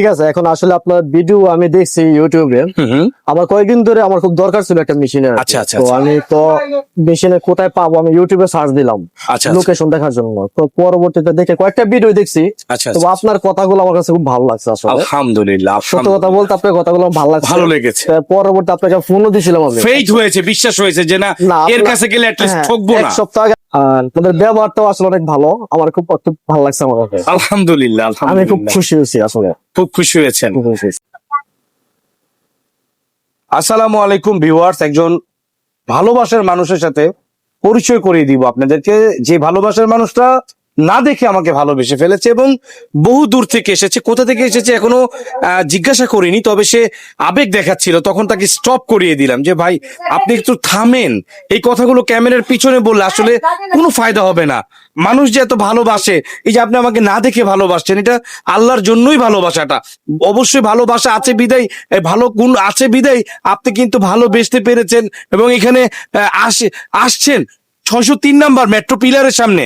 ঠিক আছে এখন আসলে আপনার ভিডিও আমি দেখছি ইউটিউবে আমার কয়েকদিন ধরে আমার খুব দরকার ছিল একটা মেশিনের আচ্ছা, আচ্ছা, তো আচ্ছা। আমি তো মেশিনে কোথায় পাবো আমি ইউটিউবে সার্চ দিলাম। লোকেশন দেখার জন্য। তো পরবর্তীতে দেখে কয়েকটা ভিডিও দেখছি। তো আপনার কথাগুলো আমার কাছে খুব ভালো লাগছে আসলে। আলহামদুলিল্লাহ সত্য কথা বলতে আপনার কথাগুলো ভালো লাগছে। ভালো লেগেছে। তো পরবর্তী আপনাকে ফোনও দিছিলাম আমি। ফেইথ হয়েছে বিশ্বাস হয়েছে যে না এর কাছে গেলে অ্যাটলিস্ট ঠকবো এক না। সপ্তাহ আগে আর তোদের ব্যবহারটাও আসলে অনেক ভালো। আমার খুব খুব ভালো লাগছে আমার। কাছে আলহামদুলিল্লাহ আমি খুব খুশি হয়েছি আসলে। খুব খুশি হয়েছেন। আসসালামু আলাইকুম ভিউয়ার্স একজন ভালোবাসার মানুষের সাথে পরিচয় করিয়ে দিব আপনাদেরকে। যে ভালোবাসার মানুষটা না দেখে আমাকে ভালোবেসে ফেলেছে এবং বহু দূর থেকে এসেছে। কোথা থেকে এসেছে এখনও জিজ্ঞাসা করিনি, তবে সে আবেগ দেখাচ্ছিল। তখন তাকে স্টপ করিয়ে দিলাম যে, ভাই, আপনি একটু থামেন। এই কথাগুলো ক্যামেরার পিছনে বললে আসলে কোনো ফায়দা হবে না। মানুষ যে এত ভালোবাসে, এই যে আপনি আমাকে না দেখে ভালোবাসছেন, এটা আল্লাহর জন্যই ভালোবাসাটা। অবশ্যই ভালোবাসা আছে বিদায় ভালো গুণ আছে বিদায়, আপনি কিন্তু ভালোবেসতে পেরেছেন এবং এখানে আসে, আসছেন। ছয়শো তিন নাম্বার মেট্রো পিলারের সামনে।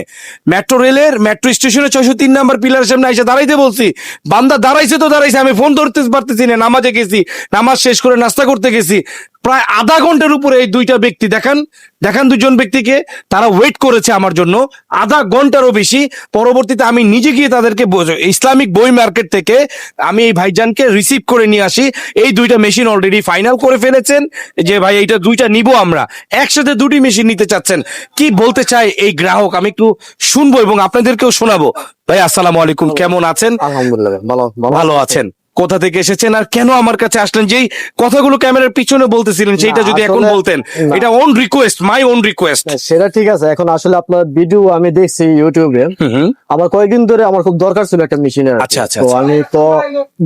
মেট্রো রেলের মেট্রো স্টেশনের ছশো তিন নাম্বার পিলারের সামনে আইসা দাঁড়াইতে বলছি। বান্দা দাঁড়াইছে তো দাঁড়াইছে, আমি ফোন ধরতে পারতেছি না, নামাজে গেছি, নামাজ শেষ করে নাস্তা করতে গেছি। প্রায় আধা ঘণ্টার উপরে এই দুইটা ব্যক্তি দেখান। দেখান দুজন ব্যক্তিকে তারা ওয়েট করেছে আমার জন্য। আধা ঘন্টারও বেশি। পরবর্তীতে আমি নিজে গিয়ে তাদেরকে ইসলামিক বই মার্কেট থেকে আমি এই ভাইজানকে রিসিভ করে নিয়ে আসি। এই দুইটা মেশিন অলরেডি ফাইনাল করে ফেলেছেন। যে ভাই এইটা দুইটা নিব আমরা। একসাথে দুটি মেশিন নিতে চাচ্ছেন। কি বলতে চাই এই গ্রাহক? আমি একটু শুনব এবং আপনাদেরকেও শোনাবো। ভাই আসসালামু আলাইকুম। কেমন আছেন? আলহামদুলিল্লাহ ভালো। ভালো আছেন? কোথা থেকে এসেছেন আর কেন আমার কাছে আসলেন? যেই কথাগুলো ক্যামেরার পিছনে বলতেছিলেন সেইটা যদি এখন বলতেন। এটা own request my own request সেটা ঠিক আছে। এখন আসলে আপনার ভিডিও আমি দেখছি ইউটিউবে আমার কয়েকদিন ধরে আমার খুব দরকার ছিল একটা মেশিনের আচ্ছা, আচ্ছা, তো আচ্ছা। আমি তো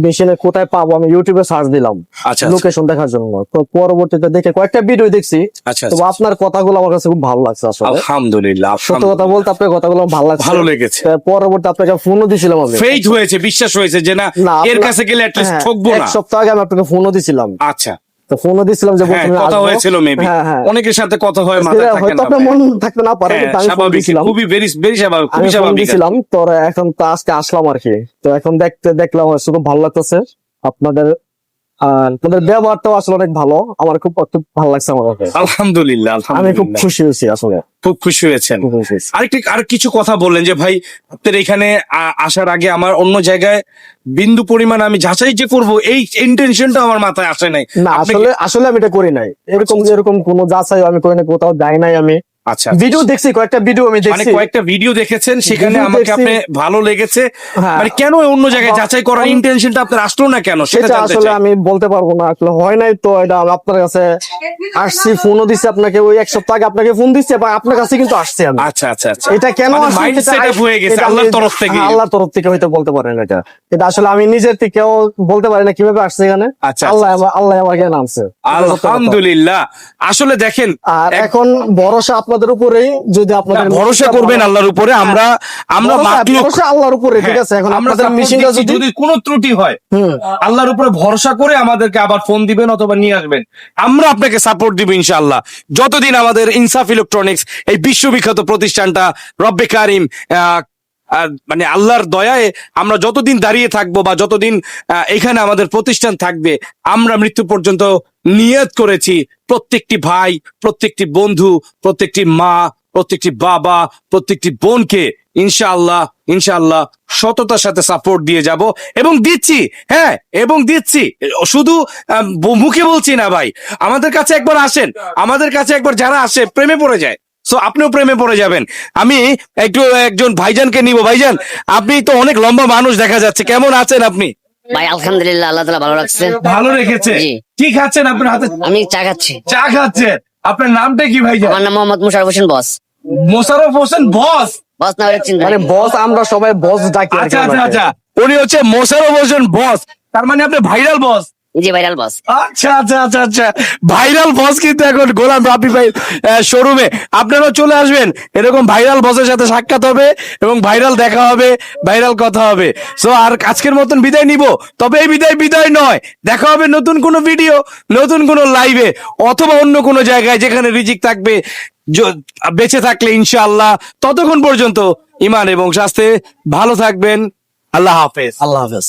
মেশিনে কোথায় পাবো? আমি ইউটিউবে সার্চ দিলাম। আচ্ছা লোকেশন দেখার জন্য। তো পরবর্তীতে দেখে কয়েকটা ভিডিও দেখছি। আচ্ছা তো আপনার কথাগুলো আমার কাছে খুব ভালো লাগছে আসলে। আলহামদুলিল্লাহ সত্য কথা বলতে আপনার কথাগুলো ভালো লাগছে। ভালো লেগেছে। তো পরবর্তী আপনাকে ফোনও দিছিলাম আমি। ফেইথ হয়েছে বিশ্বাস হয়েছে যে না, এর কাছে গেলে অ্যাটলিস্ট ঠকবো না। এক সপ্তাহ আগে আমি আপনাকে ফোনও দিছিলাম। আচ্ছা। তো ফোনও দিছিলাম যে হ্যাঁ কথা হয়েছিল মেবি হ্যাঁ হ্যাঁ। অনেকের সাথে কথা হয় মাথায় থাকে না আপনার মন থাকতে না পারে আমি ফোন দিছিলাম। খুবই ভেরি ভেরি স্বাভাবিক খুবই স্বাভাবিক। দিছিলাম তো এখন তো আজকে আসলাম আর কি। তো এখন দেখতে দেখলাম খুব ভালো লাগতেছে। আপনাদের আর ব্যবহারটাও আসলে অনেক ভালো। আমার খুব খুব ভালো লাগছে আমার। আলহামদুলিল্লাহ আমি খুব খুশি হয়েছি আসলে। খুব খুশি হয়েছেন। আরেকটি আর কিছু কথা বললেন যে ভাই আপনার এখানে আসার আগে আমার অন্য জায়গায় বিন্দু পরিমাণ আমি যাচাই যে করব এই ইন্টেনশনটা আমার মাথায় আসে নাই। না আসলে আসলে আমি এটা করি নাই। এরকম আচ্ছা, এরকম কোনো যাচাই আমি করি না কোথাও যাই নাই আমি। আচ্ছা ভিডিও দেখছি কয়েকটা ভিডিও আমি মানে দেখছি। কয়েকটা ভিডিও দেখেছেন সেখানে আমাকে আপনি ভালো লেগেছে। হ্যাঁ। মানে কেন অন্য জায়গায় যাচাই করার ইন্টেনশনটা আপনার আসলো না কেন? সেটা আসলে আমি বলতে পারব না। আসলে হয় নাই তো এটা আপনার কাছে আসছি ফোনও দিচ্ছি আপনাকে ওই এক সপ্তাহ আগে আপনাকে ফোন দিচ্ছি বা আপনার কাছে কিন্তু আসছি আমি। আচ্ছা আচ্ছা আচ্ছা। এটা কেন মানে হয়ে গেছে আল্লাহর তরফ থেকে। হ্যাঁ, আল্লাহর তরফ থেকে হয়তো বলতে পারেন এটা। এটা আসলে আমি নিজের থেকেও বলতে পারি না কীভাবে আসছে এখানে। আচ্ছা, আল্লাহ আমার- আল্লাহ আমাকে নামছে আলহামদুলিল্লাহ। আসলে দেখেন আর এখন ভরসা আপনাদের উপরেই যদি আপনারা ভরসা করবেন আল্লাহর উপরে আমরা আমরা ভরসা- আল্লাহর উপরে ঠিক হ্যাঁ, আছে? এখন আমরা আপনাদের মেশিনটা যদি যদি কোনো ত্রুটি হয় আল্লাহর উপরে ভরসা করে আমাদেরকে আবার ফোন দিবেন অথবা নিয়ে আসবেন। আমরা আপনাকে সাপোর্ট দিব ইনশাআল্লাহ। যতদিন আমাদের ইনসাফ ইলেকট্রনিক্স এই বিশ্ববিখ্যাত প্রতিষ্ঠানটা রব্বে কারিম মানে আল্লাহর দয়ায় আমরা যতদিন দাঁড়িয়ে থাকব বা যতদিন এখানে আমাদের প্রতিষ্ঠান থাকবে, আমরা মৃত্যু পর্যন্ত নিয়ত করেছি। প্রত্যেকটি ভাই, প্রত্যেকটি বন্ধু, প্রত্যেকটি মা, প্রত্যেকটি বাবা, প্রত্যেকটি বোনকে ইনশাআল্লাহ ইনশাআল্লাহ সততার সাথে সাপোর্ট দিয়ে যাব এবং দিচ্ছি হ্যাঁ এবং দিচ্ছি। শুধু মুখে বলছি না ভাই, আমাদের কাছে একবার আসেন, আমাদের কাছে একবার যারা আসে, প্রেমে পড়ে যায়। সো আপনিও প্রেমে পড়ে যাবেন। আমি একটু একজন ভাইজানকে নিব। ভাইজান আপনি তো অনেক লম্বা মানুষ দেখা যাচ্ছে। কেমন আছেন আপনি? ভাই আলহামদুলিল্লাহ আল্লাহ তালা ভালো রাখছে ভালো রেখেছে। কি খাচ্ছেন আপনার হাতে? আমি চা খাচ্ছি। চা খাচ্ছেন? আপনার নামটা কি ভাইজান? আমার নাম মোহাম্মদ মুশারফ হোসেন বস। মোশারফ হোসেন বস? বস না মানে বস আমরা সবাই বস ডাকি আচ্ছা আচ্ছা আচ্ছা। উনি হচ্ছে মোশারফ হোসেন বস। তার মানে আপনি ভাইরাল বস। জি ভাইরাল বস আচ্ছা আচ্ছা আচ্ছা আচ্ছা। ভাইরাল বস কিন্তু এখন গোলাম রাফি ভাই শোরুমে আপনারাও চলে আসবেন। এরকম ভাইরাল বসের সাথে সাক্ষাৎ হবে এবং ভাইরাল দেখা হবে ভাইরাল কথা হবে। সো আর আজকের মতন বিদায় নিব। তবে এই বিদায় বিদায় নয়। দেখা হবে নতুন কোনো ভিডিও নতুন কোনো লাইভে অথবা অন্য কোনো জায়গায় যেখানে রিজিক থাকবে বেঁচে থাকলে ইনশাআল্লাহ। ততক্ষণ পর্যন্ত ইমান এবং স্বাস্থ্যে ভালো থাকবেন। আল্লাহ হাফেজ। আল্লাহ হাফেজ।